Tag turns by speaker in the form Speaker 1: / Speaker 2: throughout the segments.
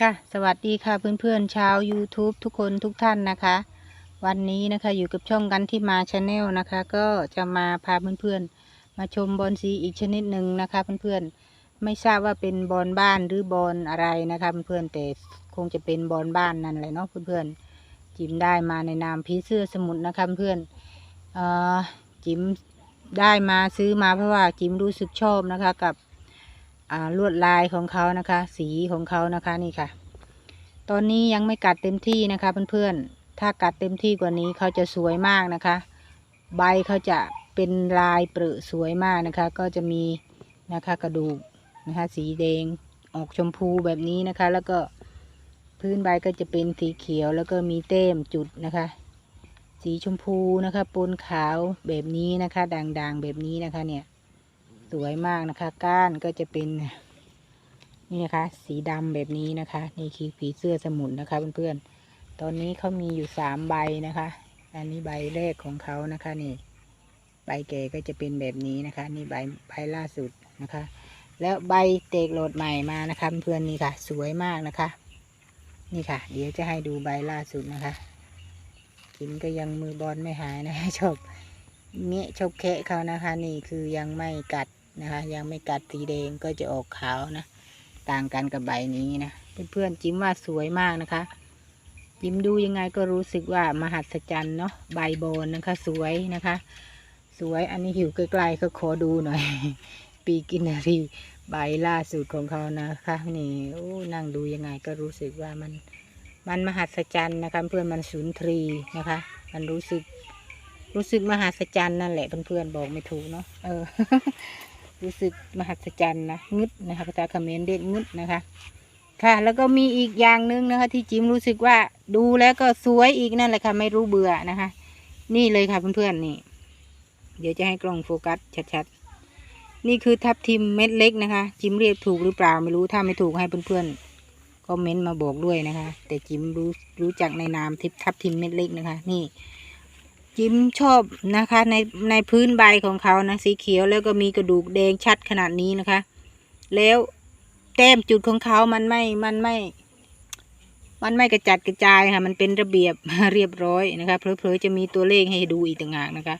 Speaker 1: ค่ะ สวัสดีค่ะเพื่อนๆชาว YouTube ทุกคนทุกท่านนะคะ วันนี้นะคะอยู่กับช่องกันที่มาชาแนลนะคะ ก็จะมาพาเพื่อนๆ มาชมบอลสีอีกชนิดหนึ่งนะคะ เพื่อนๆไม่ทราบว่าเป็นบอลบ้านหรือบอลอะไรนะคะเพื่อนๆแต่คงจะเป็นบอลบ้านนั่นแหละเนาะเพื่อนๆจิมได้มาในนามผีเสื้อสมุทรนะคะเพื่อนเอ่อจิมได้มาซื้อมาเพราะว่าจิมรู้สึกชอบนะคะกับ ลวดลายของเขานะคะ สีของเขานะคะนี่ค่ะ ตอนนี้ยังไม่กัดเต็มที่นะคะเพื่อนๆ ถ้ากัดเต็มที่กว่านี้เขาจะสวยมากนะคะ ใบเขาจะเป็นลายเปรอะสวยมากนะคะ ก็จะมีนะคะกระดูกนะคะสีแดงออกชมพูแบบนี้นะคะ แล้วก็พื้นใบก็จะเป็นสีเขียวแล้วก็มีเต้มจุดนะคะ สีชมพูนะคะปนขาวแบบนี้นะคะ ด่างๆแบบนี้นะคะเนี่ย สวยมากนะคะ ก้านก็จะเป็น นี่นะคะ สีดำแบบนี้นะคะ นี่คือผีเสื้อสมุนนะคะเพื่อนๆ ตอนนี้เขามีอยู่สามใบนะคะ อันนี้ใบแรกของเขานะคะ นี่ ใบแก่ก็จะเป็นแบบนี้นะคะ นี่ใบใบล่าสุดนะคะ แล้วใบเตกโหลดใหม่มานะคะเพื่อนๆนี่ค่ะ สวยมากนะคะ นี่ค่ะ เดี๋ยวจะให้ดูใบล่าสุดนะคะกินก็ยังมือบอลไม่หายนะชอบเงี้ยชอบแคะเขานะคะ นี่คือยังไม่กัด นะคะ ยังไม่กัดสีแดงก็จะออกขาวนะ ต่างกันกับใบนี้นะเพื่อนๆจิ้มว่าสวยมากนะคะจิ้มดูยังไงก็รู้สึกว่ามหัศจรรย์เนาะใบโบนนะคะ สวยนะคะ สวยอันนี้หิวใกล้ๆก็ขอดูหน่อย ปีกินรีใบล่าสุดของเขานะคะ นี่โอ้นั่งดูยังไงก็รู้สึกว่ามันมันมหัศจรรย์นะคะ เพื่อนมันสุนทรีนะคะ มันรู้สึก รู้สึกมหัศจรรย์นั่นแหละเพื่อนๆบอกไม่ถูกเนาะเออ รู้สึกมหัศจรรย์นะงึดนะคะภาษาเขมรเรียกงึดนะคะ ค่ะ แล้วก็มีอีกอย่างหนึ่งนะคะ ที่จิมรู้สึกว่าดูแล้วก็สวยอีกนั่นแหละค่ะ ไม่รู้เบื่อนะคะ นี่เลยค่ะเพื่อนๆนี่ เดี๋ยวจะให้กล้องโฟกัสชัดๆ นี่คือทับทิมเม็ดเล็กนะคะ จิมเรียกถูกหรือเปล่าไม่รู้ถ้าไม่ถูกให้เพื่อนๆคอมเมนต์มาบอกด้วยนะคะ แต่จิมรู้รู้จักในนามทิปทับทิมเม็ดเล็กนะคะ นี่ จิ้มชอบนะคะ ในในพื้นใบของเขานะสีเขียวแล้วก็มีกระดูกแดงชัดขนาดนี้นะคะ แล้วแต้มจุดของเขามันไม่มันไม่ มันไม่กระจัดกระจายค่ะ มันเป็นระเบียบเรียบร้อยนะคะเพลอๆจะมีตัวเลขให้ดูอีกต่างหากนะคะ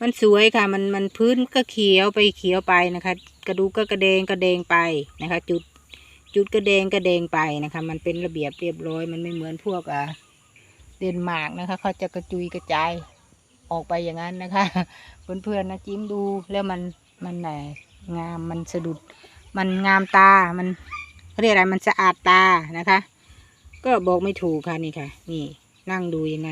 Speaker 1: มันสวยค่ะ มันมันพื้นก็เขียวไปเขียวไปนะคะ กระดูกก็กระเดงกระเดงไปนะคะ จุดจุดกระเดงกระเดงไปนะคะ มันเป็นระเบียบเรียบร้อย มันไม่เหมือนพวกอ่า เดนมาร์กนะคะเขาจะกระจุยกระจายออกไปอย่างนั้นนะคะ เพื่อนๆนะจิ้มดูแล้วมันมันไหนงามมันสะดุด มันงามตามันเขาเรียกอะไรมันสะอาดตานะคะ ก็บอกไม่ถูกค่ะนี่ค่ะ นี่นั่งดูยังไง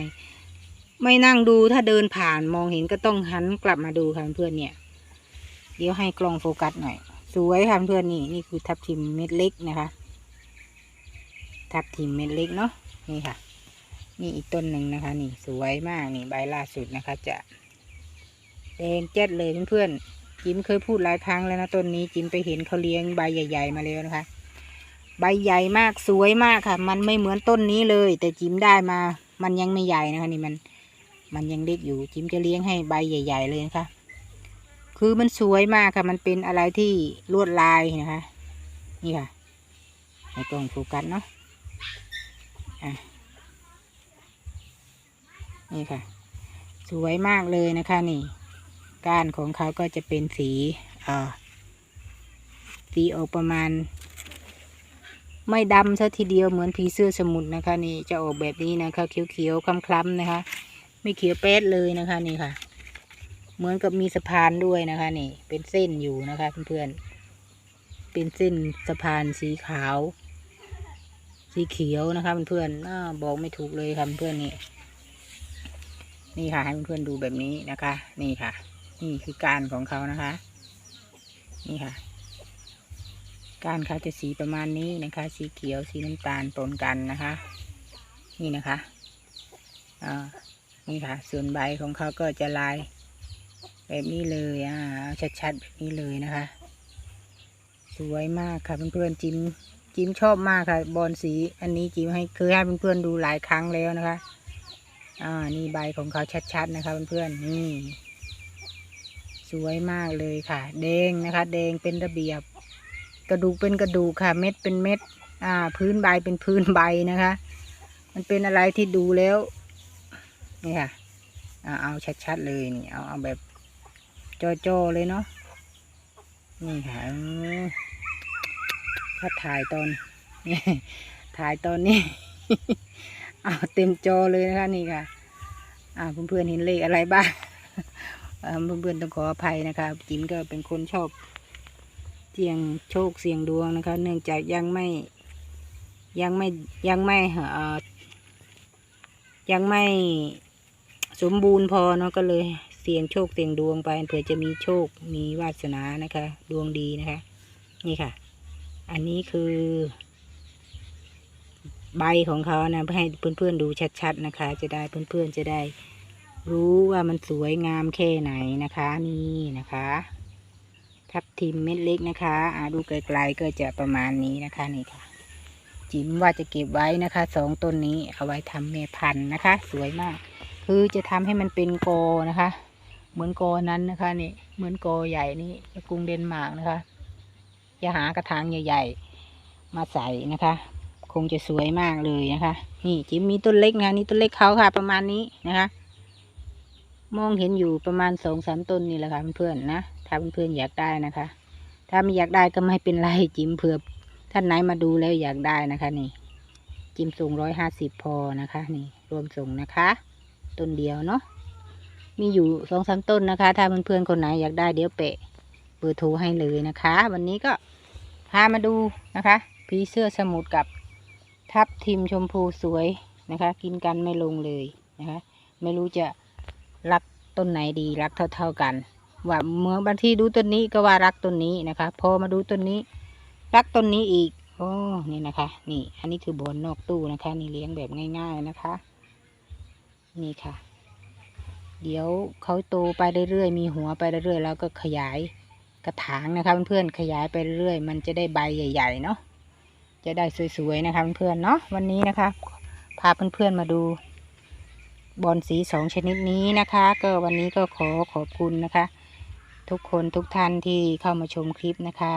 Speaker 1: ไม่นั่งดูถ้าเดินผ่านมองเห็นก็ต้องหันกลับมาดูค่ะเพื่อนเนี่ย เดี๋ยวให้กล้องโฟกัสหน่อย สวยค่ะเพื่อนนี่นี่คือทับทิมเม็ดเล็กนะคะ ทับทิมเม็ดเล็กเนาะนี่ค่ะ นี่อีกต้นหนึ่งนะคะ นี่สวยมากนี่ใบล่าสุดนะคะ จะแดงแจ๊ดเลยเพื่อนๆจิมเคยพูดหลายครั้งแล้วนะต้นนี้จิมไปเห็นเขาเลี้ยงใบใหญ่ ๆ มาแล้วนะคะ ใบใหญ่มากสวยมากค่ะ มันไม่เหมือนต้นนี้เลย แต่จิมได้มา มันยังไม่ใหญ่นะคะ นี่มัน มันยังเล็กอยู่ จิมจะเลี้ยงให้ใบใหญ่ ๆ เลยนะคะคือมันสวยมากค่ะ มันเป็นอะไรที่ลวดลายนะคะ นี่ค่ะให้กล้องโฟกัสเนาะอะ นี่ค่ะ สวยมากเลยนะคะนี่ ก้านของเขาก็จะเป็นสีเอ่อสีออกประมาณ ไม่ดำซะทีเดียวเหมือนผีเสื้อสมุทรนะคะ นี่จะออกแบบนี้นะคะเขียวๆคล้ำๆนะคะ ไม่เขียวแป๊ดเลยนะคะนี่ค่ะ เหมือนกับมีสะพานด้วยนะคะ นี่ เป็นเส้นอยู่นะคะเพื่อนๆเป็นเส้นสะพานสีขาว สีเขียวนะคะเพื่อนๆอบอกไม่ถูกเลยค่ะเพื่อนๆนี่ นี่ค่ะ ให้เพื่อนๆดูแบบนี้นะคะ นี่ค่ะ นี่คือการของเขานะคะ นี่ค่ะ การเขาจะสีประมาณนี้นะคะ สีเขียวสีน้ำตาลปนกันนะคะ นี่นะคะอ่านี่ค่ะ ส่วนใบของเขาก็จะลาย แบบนี้เลยอ่าชัดๆแบบนี้เลยนะคะ สวยมากค่ะเพื่อนๆจิ้มจิ้มชอบมากค่ะบอลสี อันนี้จิ้มให้เคยให้เพื่อนๆดูหลายครั้งแล้วนะคะ อ่า นี่ใบของเขาชัดๆนะคะเพื่อนๆ นี่ สวยมากเลยค่ะ แดงนะคะ แดงเป็นระเบียบ กระดูกเป็นกระดูกค่ะ เม็ดเป็นเม็ด อ่า พื้นใบเป็นพื้นใบนะคะ มันเป็นอะไรที่ดูแล้ว นี่ค่ะ อ่า เอาชัดๆเลยนี่ เอาเอาแบบจ่อๆเลยเนาะ นี่ค่ะถ้าถ่ายตอนนี่ถ่ายตอนนี้ อาเต็มจอเลยนะคะนี่ค่ะอ่าเพื่อนๆเห็นเลขอะไรบ้างอ่าเพื่อนๆต้องขออภัยนะคะจิมก็เป็นคนชอบเสี่ยงโชคเสี่ยงดวงนะคะ เนื่องจากยังไม่ยังไม่ยังไม่เออยังไม่สมบูรณ์พอเนาะก็เลยเสี่ยงโชคเสี่ยงดวงไปเผื่อจะมีโชคมีวาสนานะคะ ดวงดีนะคะ นี่ค่ะ อันนี้คือ ใบของเขานะให้เพื่อนๆดูชัดๆนะคะ จะได้เพื่อนๆจะได้ รู้ว่ามันสวยงามแค่ไหนนะคะนี่นะคะ ทับทิมเม็ดเล็กนะคะอาดูไกลๆก็จะประมาณนี้นะคะนี่ค่ะ จิ๋มว่าจะเก็บไว้นะคะสองต้นนี้เอาไว้ทำแม่พันธุ์นะคะ สวยมาก คือจะทำให้มันเป็นโกนะคะ เหมือนโกนั้นนะคะนี่เหมือนโกใหญ่นี่กรุงเดนมาร์กนะคะจะหากระถางใหญ่ ๆ มาใส่นะคะ คงจะสวยมากเลยนะคะ นี่จิมมีต้นเล็กนะคะนี่ต้นเล็กเขาค่ะ ประมาณนี้นะคะ มองเห็นอยู่ประมาณสองสามต้นนี่แหละค่ะเพื่อนๆนะถ้าเพื่อนๆอยากได้นะคะ ถ้าไม่อยากได้ก็ไม่เป็นไรจิมเผื่อท่านไหนมาดูแล้วอยากได้นะคะ นี่ จิมส่งร้อยห้าสิบพอนะคะ นี่ รวมส่งนะคะต้นเดียวเนาะมีอยู่สองสามต้นนะคะ ถ้าเพื่อนๆคนไหนอยากได้เดี๋ยวเปะเบอร์โทรให้เลยนะคะ วันนี้ก็พามาดูนะคะผีเสื้อสมุทรกับ ทับทิมชมพูสวยนะคะ กินกันไม่ลงเลยนะคะ ไม่รู้จะรักต้นไหนดีรักเท่า ๆกัน ว่าเมื่อบางทีดูต้นนี้ก็ว่ารักต้นนี้นะคะ พอมาดูต้นนี้ รักต้นนี้อีกโอ้นี่นะคะ นี่ อันนี้คือบอนนอกตู้นะคะ นี่เลี้ยงแบบง่าย ๆนะคะ นี่ค่ะ เดี๋ยวเขาโตไปเรื่อยๆมีหัวไปเรื่อยๆแล้วก็ขยายกระถางนะคะเพื่อนๆขยายไปเรื่อยๆมันจะได้ใบใหญ่ ๆ เนาะ จะได้สวยๆนะคะเพื่อนๆเนาะวันนี้นะคะ พาเพื่อนๆมาดูบอลสีสองชนิดนี้นะคะ ก็วันนี้ก็ขอขอบคุณนะคะ ทุกคนทุกท่านที่เข้ามาชมคลิปนะคะ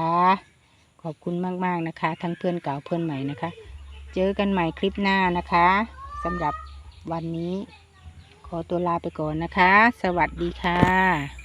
Speaker 1: ขอบคุณมากๆนะคะ ทั้งเพื่อนเก่าเพื่อนใหม่นะคะ เจอกันใหม่คลิปหน้านะคะสำหรับวันนี้ ขอตัวลาไปก่อนนะคะ สวัสดีค่ะ